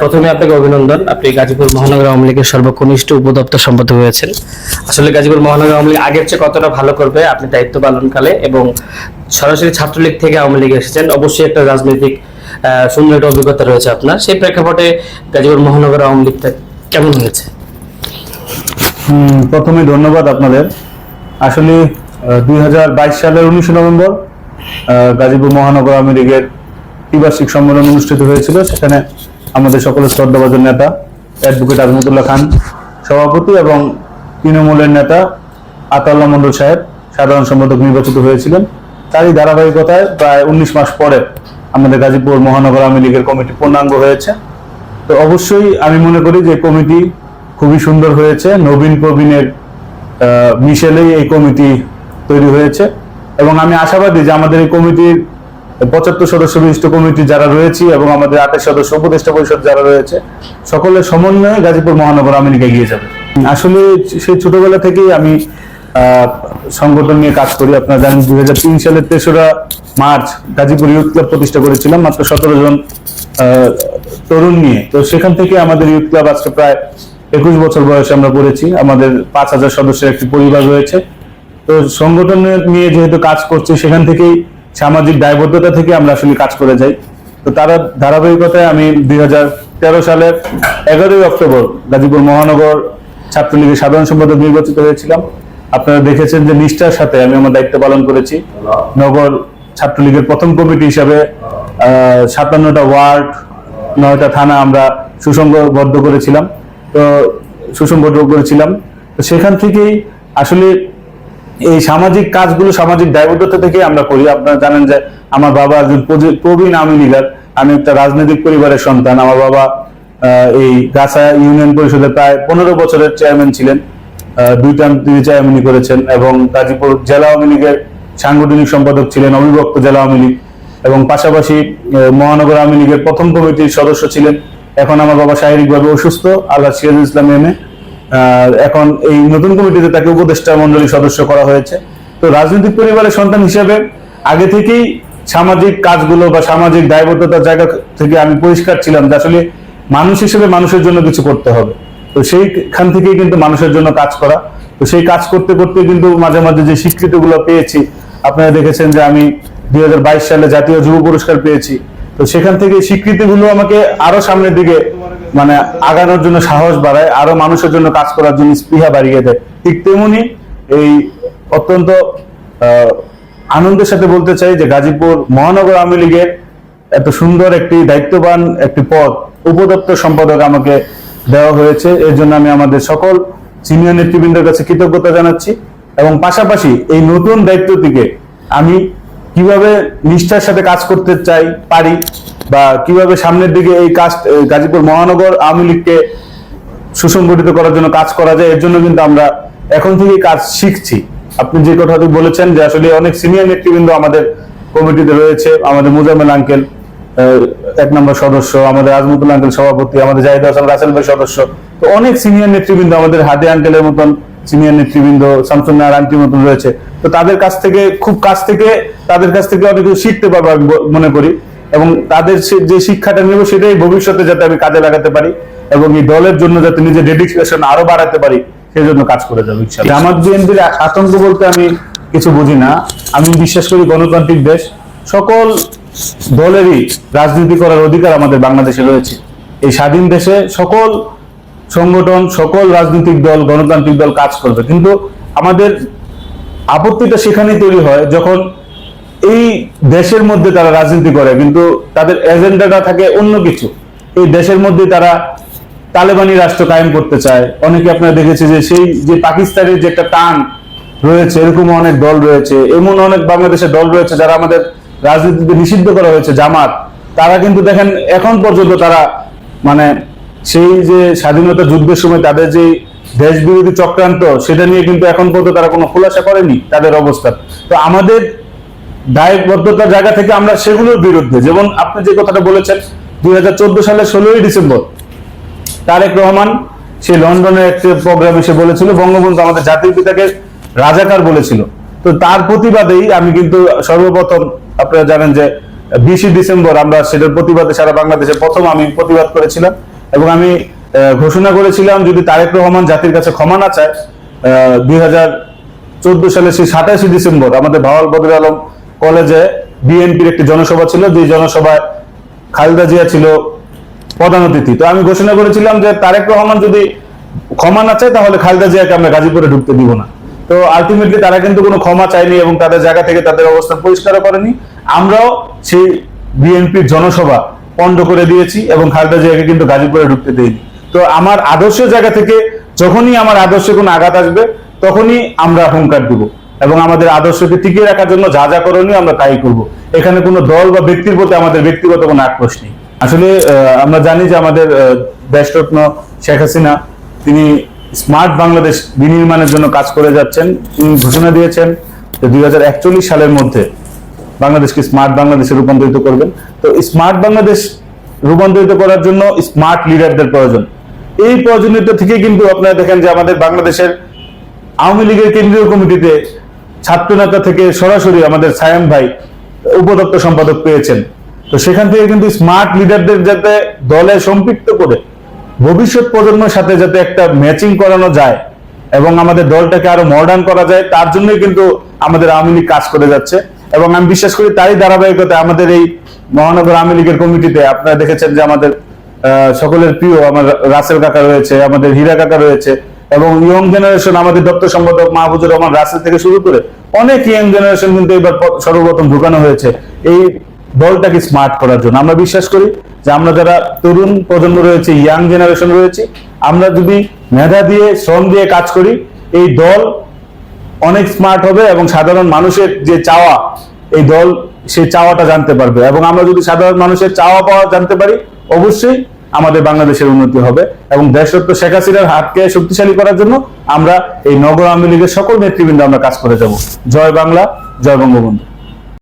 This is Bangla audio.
প্রথমে আপনাকে অভিনন্দন। আপনি গাজীপুর মহানগর আওয়ামী লীগের সর্বকনিষ্ঠ উপদপ্তর সম্পাদক হয়েছেন। আসলে গাজীপুর মহানগর আওয়ামী লীগ আগের চেয়ে কতটা ভালো করবে, আপনি দায়িত্ব পালনকালে এবং সরাসরি ছাত্রলীগ থেকে আওয়ামী লীগে এসেছেন, অবশ্যই একটা রাজনৈতিক সুন্দর একটা অভিজ্ঞতা রয়েছে আপনার। সেই প্রেক্ষাপটে গাজীপুর মহানগর আওয়ামী লীগটা কেমন হয়েছে? প্রথমে ধন্যবাদ আপনাদের। আসলে দুই হাজার বাইশ সালের উনিশে নভেম্বর গাজীপুর মহানগর আওয়ামী লীগের ত্রিবার্ষিক সম্মেলন অনুষ্ঠিত হয়েছিল। সেখানে আমাদের সকলের শ্রদ্ধাভাজন নেতা অ্যাডভোকেট আজমতুল্লাহ খান সভাপতি এবং তৃণমূলের নেতা আতাউল্লাহ মন্ডল সাহেব, সাধারণ সম্পাদক নির্বাচিত হয়েছিলেন। তারই ধারাবাহিকতায় প্রায় উনিশ মাস পরে আমাদের গাজীপুর মহানগর আওয়ামী লীগের কমিটি পূর্ণাঙ্গ হয়েছে। তো অবশ্যই আমি মনে করি যে কমিটি খুবই সুন্দর হয়েছে। নবীন প্রবীণের মিশেলেই এই কমিটি তৈরি হয়েছে। এবং আমি আশাবাদী যে আমাদের এই কমিটির পঁচাত্তর সদস্য বিশিষ্ট কমিটি যারা রয়েছে এবং আমাদের আঠাশ সদস্য উপদেষ্টা পরিষদ যারা রয়েছে, সকলের সমন্বয়ে গাজীপুর মহানগর আওয়ামী লীগ এগিয়ে যাবে। আসলে সেই ছোটবেলা থেকেই আমি সংগঠন নিয়ে কাজ করি। আপনারা জানেন দুই হাজার তিন সালের তেসরা মার্চ গাজীপুর ইউথ ক্লাব প্রতিষ্ঠা করেছিলাম, মাত্র সতেরো জন তরুণ নিয়ে। তো সেখান থেকে আমাদের ইউথ ক্লাব আজকে প্রায় একুশ বছর বয়সে আমরা করেছি আমাদের পাঁচ হাজার সদস্যের একটি পরিবার রয়েছে। তো সংগঠনের নিয়ে যেহেতু কাজ করছি, সেখান থেকেই সামাজিক দায়বদ্ধতা থেকে আমরা আসলে কাজ করে যাই। তো তারা ধারাবাহিকতায় আমি দুই হাজার তেরো সালের এগারোই অক্টোবর গাজীপুর মহানগর ছাত্রলীগের সাধারণ সম্পাদক নির্বাচিত হয়েছিলাম। আপনারা দেখেছেন যে নিষ্ঠার সাথে আমি আমার দায়িত্ব পালন করেছি। নগর ছাত্রলীগের প্রথম কমিটি হিসাবে সাতান্নটা ওয়ার্ড, নয়টা থানা আমরা সুসংঘবদ্ধ করেছিলাম। তো সুসংগঠিত করেছিলাম। তো সেখান থেকেই আসলে এই সামাজিক কাজগুলো সামাজিক দায়বদ্ধতা থেকে আমরা করি। আপনারা জানেন যে আমার বাবা একজন প্রবীণ আওয়ামী লীগার। আমি একটা রাজনৈতিক পরিবারের সন্তান। আমার বাবা এই গাছা ইউনিয়ন পরিষদের প্রায় পনেরো বছরের চেয়ারম্যান ছিলেন। দুই টার্ম তিনি চেয়ারম্যানই করেছেন এবং গাজীপুর জেলা আওয়ামী লীগের সাংগঠনিক সম্পাদক ছিলেন অবিভক্ত জেলা আওয়ামী লীগ এবং পাশাপাশি মহানগর আওয়ামী লীগের প্রথম কমিটির সদস্য ছিলেন। এখন আমার বাবা শারীরিকভাবে অসুস্থ আল্লাহ সিরাজুল ইসলাম এমএ এখন এই নতুন কমিটিতে তাকে উপদেষ্টা মন্ডলী সদস্য করা হয়েছে। তো রাজনৈতিক পরিবারের সন্তান হিসেবে আগে থেকেই সামাজিক কাজগুলো বা সামাজিক দায়বদ্ধতার জায়গা থেকে আমি পরিষ্কার ছিলাম যে আসলে মানুষ হিসেবে মানুষের জন্য কিছু করতে হবে। তো সেইখান থেকেই কিন্তু মানুষের জন্য কাজ করা। তো সেই কাজ করতে করতে কিন্তু মাঝে মাঝে যে স্বীকৃতিগুলো পেয়েছি, আপনারা দেখেছেন যে আমি দুই হাজার বাইশ সালে জাতীয় যুব পুরস্কার পেয়েছি। তো সেখান থেকে স্বীকৃতিগুলো আমাকে আরও সামনের দিকে মানে আগানোর জন্য সাহস বাড়ায়, আরও মানুষের জন্য কাজ করার জন্য স্পৃহা বাড়িয়ে দেয়। ঠিক তেমনি এই অত্যন্ত আনন্দের সাথে বলতে চাই যে গাজীপুর মহানগর আওয়ামী লীগের এত সুন্দর একটি দায়িত্ববান একটি পদ, উপদপ্তর সম্পাদক আমাকে দেওয়া হয়েছে। এর জন্য আমি আমাদের সকল সিনিয়র নেতৃবৃন্দের কাছে কৃতজ্ঞতা জানাচ্ছি এবং পাশাপাশি এই নতুন দায়িত্বটিকে আমি কীভাবে নিষ্ঠার সাথে কাজ করতে চাই, পারি বা কীভাবে সামনের দিকে এই কাজ গাজীপুর মহানগর আওয়ামী লীগকে সুসংগঠিত করার জন্য কাজ করা যায়, এর জন্য কিন্তু আমরা এখন থেকেই কাজ শিখছি। আপনি যে কথাটি বলেছেন যে আসলে অনেক সিনিয়র নেতৃবৃন্দ আমাদের কমিটিতে রয়েছে, আমাদের মুজাম্মেল আঙ্কেল এক নম্বর সদস্য, আমাদের আজমতুল আঙ্কেল সভাপতি, আমাদের জাহিদ হাসান রাসেল ভাই সদস্য। তো অনেক সিনিয়র নেতৃবৃন্দ, আমাদের হাতে আঙ্কেলের মতন সিনিয়র নেতৃবৃন্দ শামসুন নাহার আন্টির মতন রয়েছে। তো তাদের কাছ থেকে খুব কাছ থেকে তাদের কাছ থেকে অনেক কিছু শিখতে পারব আমি মনে করি। এবং তাদের যে শিক্ষাটা নেব সেটাই ভবিষ্যতে যাতে আমি কাজে লাগাতে পারি এবং এই দলের জন্য যাতে নিজের ডেডিকেশন আরও বাড়াতে পারি সেই জন্য কাজ করে যাব। জামাত বিএনপির আতঙ্ক বলতে আমি কিছু বুঝি না। আমি বিশ্বাস করি গণতান্ত্রিক দেশ সকল দলেরই রাজনীতি করার অধিকার আমাদের বাংলাদেশে রয়েছে। এই স্বাধীন দেশে সকল সংগঠন, সকল রাজনৈতিক দল, গণতান্ত্রিক দল কাজ করবে। কিন্তু আমাদের আপত্তিটা সেখানেই তৈরি হয় যখন এই দেশের মধ্যে তারা রাজনীতি করে, কিন্তু তাদের এজেন্ডাটা থাকে অন্য কিছু। এই দেশের মধ্যে তারা তালেবানি রাষ্ট্র কায়েম করতে চায়। অনেকে আপনারা দেখেছে যে সেই যে পাকিস্তানের যে একটা টান রয়েছে এরকম অনেক দল রয়েছে। এমন অনেক বাংলাদেশের দল রয়েছে যারা আমাদের রাজনীতিতে নিষিদ্ধ করা হয়েছে, জামাত। তারা কিন্তু দেখেন, এখন পর্যন্ত তারা মানে সেই যে স্বাধীনতা যুদ্ধের সময় তাদের যে দেশ বিরোধী চক্রান্ত, সেটা নিয়ে কিন্তু এখন পর্যন্ত তারা কোনো খোলাসা করেনি তাদের অবস্থা। তো আমাদের দায়বদ্ধতার জায়গা থেকে আমরা সেগুলোর বিরুদ্ধে, যেমন আপনি যে কথাটা বলেছেন, দুই সালের ষোলোই ডিসেম্বর, তারেক রহমান সে লন্ডনের একটি প্রোগ্রামে সে বলেছিল, বঙ্গবন্ধু আমাদের জাতির পিতাকে রাজাকার বলেছিল। তো তার প্রতিবাদেই আমি কিন্তু সর্বপ্রথম আপনারা জানেন যে বিশে ডিসেম্বর আমরা সেটার প্রতিবাদে সারা বাংলাদেশে প্রথম আমি প্রতিবাদ করেছিলাম এবং আমি ঘোষণা করেছিলাম যদি তারেক রহমান জাতির কাছে ক্ষমা না চায় দুই হাজার চোদ্দ সালে সেই সাতাশে ডিসেম্বর আমাদের ভাওয়াল বদর আলম কলেজে বিএনপির একটি জনসভা ছিল যে জনসভায় খালেদা জিয়া ছিল প্রধান অতিথি। তো আমি ঘোষণা করেছিলাম যে তারেক রহমান যদি ক্ষমা না চায়, তাহলে খালেদা জিয়াকে আমরা গাজীপুরে ঢুকতে দিব না। তো আলটিমেটলি তারা কিন্তু কোনো ক্ষমা চায়নি এবং তাদের জায়গা থেকে তাদের অবস্থান পরিষ্কার করেনি। আমরাও সেই বিএনপির জনসভা পণ্ড করে দিয়েছি এবং খালেদা জিয়াকে কিন্তু গাজীপুরে ঢুকতে দেইনি। তো আমার আদর্শ জায়গা থেকে যখনই আমার আদর্শে কোনো আঘাত আসবে, তখনই আমরা হুঙ্কার দিব। এবং আমাদের আদর্শকে টিকিয়ে রাখার জন্য যা যা করণীয় আমরা তাই করব। এখানে কোনো দল বা ব্যক্তির প্রতি আমাদের ব্যক্তিগত কোনো আক্রোশ নেই। আসলে আমরা জানি যে আমাদের দেশরত্ন শেখ হাসিনা, তিনি স্মার্ট বাংলাদেশ বিনির্মাণের জন্য কাজ করে যাচ্ছেন। তিনি ঘোষণা দিয়েছেন যে দুই সালের মধ্যে বাংলাদেশকে স্মার্ট বাংলাদেশে রূপান্তরিত করবেন। তো স্মার্ট বাংলাদেশ রূপান্তরিত করার জন্য স্মার্ট লিডারদের প্রয়োজন। এই প্রয়োজনীয়তা থেকে কিন্তু আপনারা দেখেন যে আমাদের বাংলাদেশের আওয়ামী লীগের কেন্দ্রীয় কমিটিতে ছাত্রনেতা থেকে সরাসরি আমাদের সায়াম ভাই উপদপ্তর সম্পাদক পেয়েছেন। তো সেখান থেকে কিন্তু স্মার্ট লিডারদের যাতে দলে সম্পৃক্ত করে ভবিষ্যৎ প্রজন্মের সাথে যাতে একটা ম্যাচিং করানো যায় এবং আমাদের দলটাকে আরও মডার্ন করা যায়, তার জন্যই কিন্তু আমাদের আওয়ামী লীগ কাজ করে যাচ্ছে। এবং আমি বিশ্বাস করি তারই ধারাবাহিকতা আমাদের এই মহানগর আওয়ামী লীগের কমিটিতে আপনারা দেখেছেন যে আমাদের সকলের প্রিয় আমার রাসেল কাকা রয়েছে, আমাদের হীরা কাকা রয়েছে এবং ইয়ং জেনারেশন আমাদের দপ্তর সম্পাদক মাহবুজুর রহমান রাসেল থেকে শুরু করে অনেক ইয়ং জেনারেশন কিন্তু এবার সর্বপ্রথম ঢুকানো হয়েছে। এই দলটাকে স্মার্ট করার জন্য। আমরা বিশ্বাস করি যে আমরা যারা তরুণ প্রজন্ম রয়েছে ইয়াং জেনারেশন রয়েছে, আমরা যদি মেধা দিয়ে, শ্রম দিয়ে কাজ করি, এই দল অনেক স্মার্ট হবে এবং সাধারণ মানুষের যে চাওয়া, এই দল সেই চাওয়াটা জানতে পারবে। এবং আমরা যদি সাধারণ মানুষের চাওয়া পাওয়া জানতে পারি, অবশ্যই আমাদের বাংলাদেশের উন্নতি হবে এবং দেশরত্ন শেখ হাসিনার হাতকে শক্তিশালী করার জন্য আমরা এই নগর আওয়ামী লীগের সকল নেতৃবৃন্দ আমরা কাজ করে যাব। জয় বাংলা, জয় বঙ্গবন্ধু।